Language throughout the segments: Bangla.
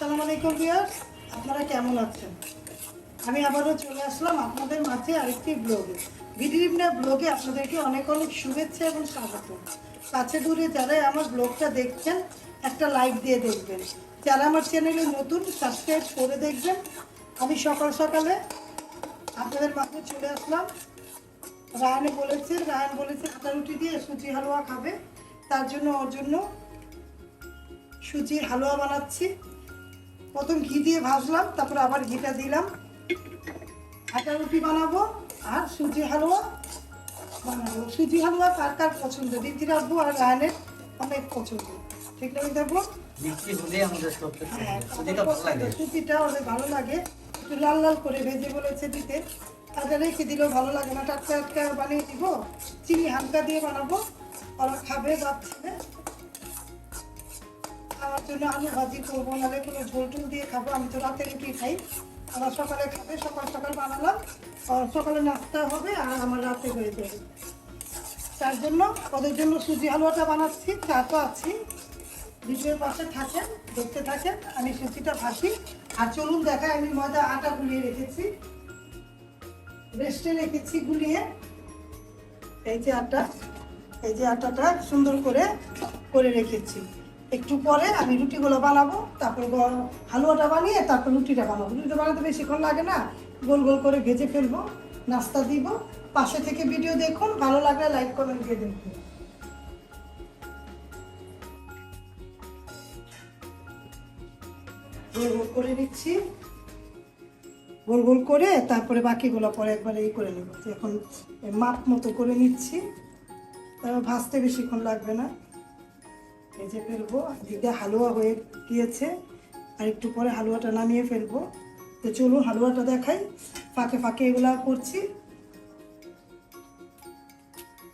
আসসালামু আলাইকুম ভিউয়ার্স, আপনারা কেমন আছেন? আমি আবারও চলে আসলাম আপনাদের মাঝে আরেকটি ব্লগে। বিডিরিমনা ব্লগে আপনাদেরকে অনেক অনেক শুভেচ্ছা এবং স্বাগত। কাছে দূরে যারা আমার ব্লগটা দেখছেন, একটা লাইক দিয়ে দেখবেন। যারা আমার চ্যানেলে নতুন, সাবস্ক্রাইব করে দেখবেন। আমি সকাল সকালে আপনাদের মাঝে চলে আসলাম। রায়নে বলেছে, রায়ন বলেছে আটা রুটি দিয়ে সুজি হালুয়া খাবে। তার জন্য ওর জন্য সুজির হালুয়া বানাচ্ছি। প্রথম ঘি দিয়ে ভাজলাম তারপর আবার ঘিটা দিলাম। আটা রুটি বানাবো আর সুজি হালুয়া বানাবো। সুজি হালুয়া কার কার পছন্দ? দিদি রাখব আর রায়নের অনেক পছন্দ। ঠিক না দেখব হ্যাঁ সুজিটা ওদের ভালো লাগে। একটু লাল লাল করে ভেজে বলেছে দিতে। তাদের রেখে দিলেও ভালো লাগে না। টাটকা টাটকা বানিয়ে দিব। চিনি হালকা দিয়ে বানাবো। ওরা খাবে বাচ্চাদের আমার জন্য আলু ভাজি করব, নাহলে কোনো ঝোল টোল দিয়ে খাব, আমি তো রাতে রুটি খাই। আমার সকালে খাবে, সকাল সকাল বানালাম। সকালে নাস্তা হবে আর আমার রাতে হয়ে যাবে। তার জন্য ওদের জন্য সুজি হালুয়াটা বানাচ্ছি, চা তো আছি দ্বিতীয় পাশে থাকেন, দেখতে থাকেন, আমি সুজিটা ভাসি আর চলুন দেখায় আমি ময়দা আটা গুলিয়ে রেখেছি। রেস্টে রেখেছি গুলিয়ে। এই যে আটা, এই যে আটাটা সুন্দর করে করে রেখেছি। একটু পরে আমি রুটিগুলো বানাবো, তারপর হালুয়াটা বানিয়ে তারপর রুটিটা বানাবো। রুটিটা বানাতে বেশিক্ষণ লাগে না, গোল গোল করে ভেজে ফেলব, নাস্তা দিব। পাশে থেকে ভিডিও দেখুন, ভালো লাগলে লাইক, কমেন্ট দিয়ে দেখুন গোল গোল করে নিচ্ছি। গোল গোল করে তারপরে বাকিগুলো পরে একবার এই করে নেব। এখন মাপ মতো করে নিচ্ছি। তারপর ভাজতে বেশিক্ষণ লাগবে না। ভেজে ফেলব দিকটা হালুয়া হয়ে গিয়েছে, আর একটু পরে হালুয়াটা নামিয়ে ফেলব। তো চলুন হালুয়াটা দেখাই, ফাঁকে ফাঁকে এগুলা করছি।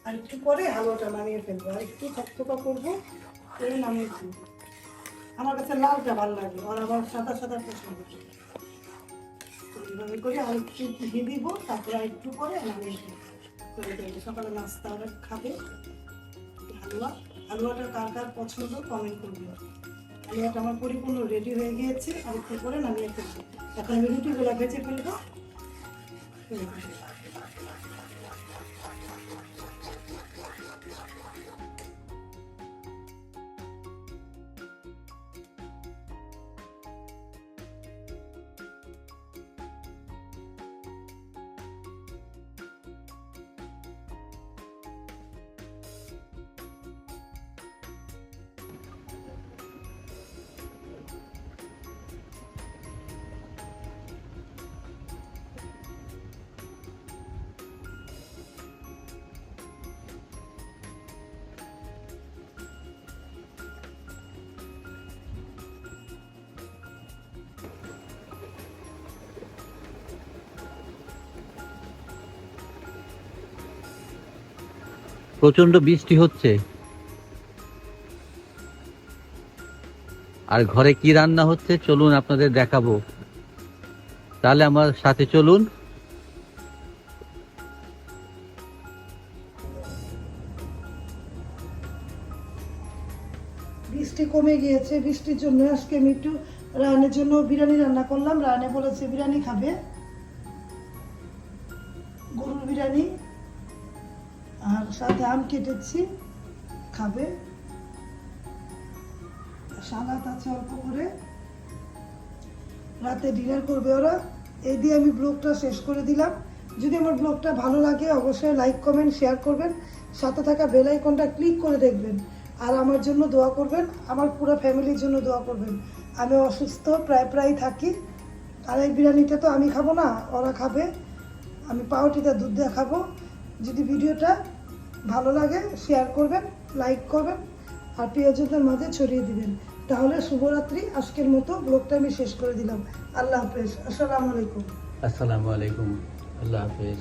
আর একটু পরে হালুয়াটা নামিয়ে ফেলব, আর একটু থকথকা করব, করে নামিয়ে ফেলব। আমার কাছে লালটা ভালো লাগে, আর আবার সাদা সাদা পছন্দ। করে আর একটু ঘি দিব, তারপরে আর একটু পরে নামিয়ে ফেলব। করে। সকালে নাস্তা খাবে হালুয়া। হালুয়াটা কার কার পছন্দ কমেন্ট করবেন হালুয়াটা আমার পরিপূর্ণ রেডি হয়ে গিয়েছে আর একটু করে নামিয়ে ফেলব। এখন আমি রুটিগুলো বেঁচে ফেলব। প্রচণ্ড বৃষ্টি হচ্ছে। আর ঘরে কি রান্না হচ্ছে, চলুন আপনাদের দেখাবো। তাহলে আমার সাথে চলুন। বৃষ্টি কমে গিয়েছে, বৃষ্টির জন্য আজকে আমি একটু রায়নের জন্য বিরিয়ানি রান্না করলাম। রায়নে বলেছে, বিরিয়ানি খাবে? গরুর বিরিয়ানি। আর সাথে আম কেটেছি, খাবে। সালাদ আছে অল্প করে। রাতে ডিনার করবে ওরা। এই দিয়ে আমি ব্লগটা শেষ করে দিলাম। যদি আমার ব্লগটা ভালো লাগে, অবশ্যই লাইক কমেন্ট শেয়ার করবেন। সাথে থাকা বেল আইকনটা ক্লিক করে দেখবেন। আর আমার জন্য দোয়া করবেন। আমার পুরো ফ্যামিলির জন্য দোয়া করবেন। আমি অসুস্থ, প্রায় প্রায় থাকি। আর এই বিরিয়ানিটা তো আমি খাব না, ওরা খাবে। আমি পাউটিটা দুধ দিয়ে খাব। যদি ভিডিওটা ভালো লাগে শেয়ার করবেন লাইক করবেন, আর প্রিয়জনদের মাঝে ছড়িয়ে দিবেন। তাহলে শুভরাত্রি, আজকের মতো ব্লগটা আমি শেষ করে দিলাম। আল্লাহ হাফেজ, আসসালামু আলাইকুম। আসসালামু আলাইকুম, আল্লাহ হাফেজ।